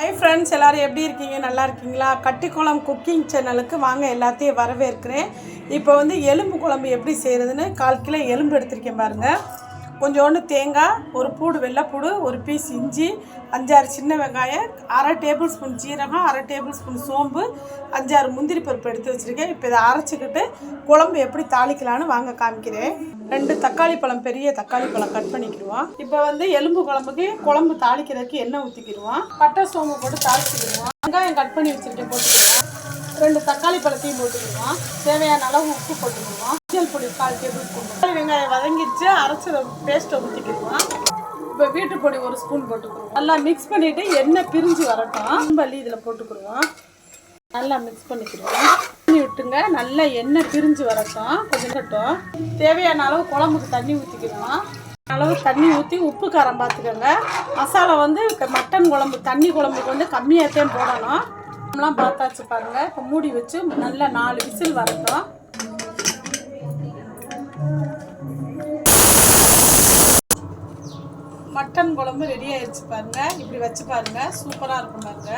Hi friends எல்லோரும் எப்படி இருக்கீங்க? நல்லா இருக்கீங்களா? கட்டிக்குளம் குக்கிங் சேனலுக்கு வாங்க எல்லாத்தையும் வரவேற்கிறேன். இப்போ வந்து எலும்பு குழம்பு எப்படி செய்கிறதுன்னு கால் கிலோ எலும்பு எடுத்திருக்கேன் பாருங்கள் கொஞ்சோண்டு தேங்காய் ஒரு பூடு வெள்ளைப்பூடு ஒரு பீஸ் இஞ்சி அஞ்சாறு சின்ன வெங்காயம் அரை டேபிள் ஸ்பூன் ஜீரகம் அரை டேபிள் ஸ்பூன் சோம்பு அஞ்சாறு முந்திரி பருப்பு எடுத்து வச்சுருக்கேன். இப்போ இதை அரைச்சிக்கிட்டு குழம்பு எப்படி தாளிக்கலான்னு வாங்க காமிக்கிறேன். ரெண்டு தக்காளி பழம் பெரிய தக்காளி பழம் கட் பண்ணிக்கிடுவோம். இப்போ வந்து எலும்பு குழம்புக்கு குழம்பு தாளிக்கிறதுக்கு எண்ணெய் ஊற்றிக்கிடுவோம் பட்டை சோம்பு போட்டு தாளிச்சிக்கிடுவோம். வெங்காயம் கட் பண்ணி வச்சுருக்கேன் போட்டு ரெண்டு தக்காளி பழத்தையும் போட்டுக்கிடுவோம் தேவையான அளவு உப்பு போட்டுக்கிடுவோம் மஞ்சள் பொடி கால் டேபிள் ஸ்பூன் தக்காளி வெங்காயம் வதங்கிடுச்சு. அரைச்ச பேஸ்ட்டை ஊற்றிக்கிடுவோம் இப்போ வீட்டு பொடி ஒரு ஸ்பூன் போட்டுக்கிடுவோம் நல்லா மிக்ஸ் பண்ணிவிட்டு எண்ணெய் பிரிஞ்சு வரட்டும். பள்ளி இதில் போட்டுக்கிடுவோம் நல்லா மிக்ஸ் பண்ணிக்கிடுவோம் தண்ணி விட்டுங்க. நல்லா எண்ணெய் பிரிஞ்சு வரட்டும். கொஞ்சம் கட்டும் தேவையான அளவு குழம்புக்கு தண்ணி ஊற்றிக்கிடுவோம் அளவு தண்ணி ஊற்றி உப்பு காரம் பார்த்துக்கோங்க மசாலா வந்து மட்டன் குழம்பு தண்ணி குழம்புக்கு வந்து கம்மியாகத்தான் போடணும். நம்மளாம் பார்த்தாச்சு பாருங்கள் இப்போ மூடி வச்சு நல்லா நாலு விசில் வரட்டும். மட்டன் குழம்பு ரெடி ஆயிடுச்சு பாருங்க. இப்படி வச்சு பாருங்க. சூப்பராக இருக்கும் பாருங்க.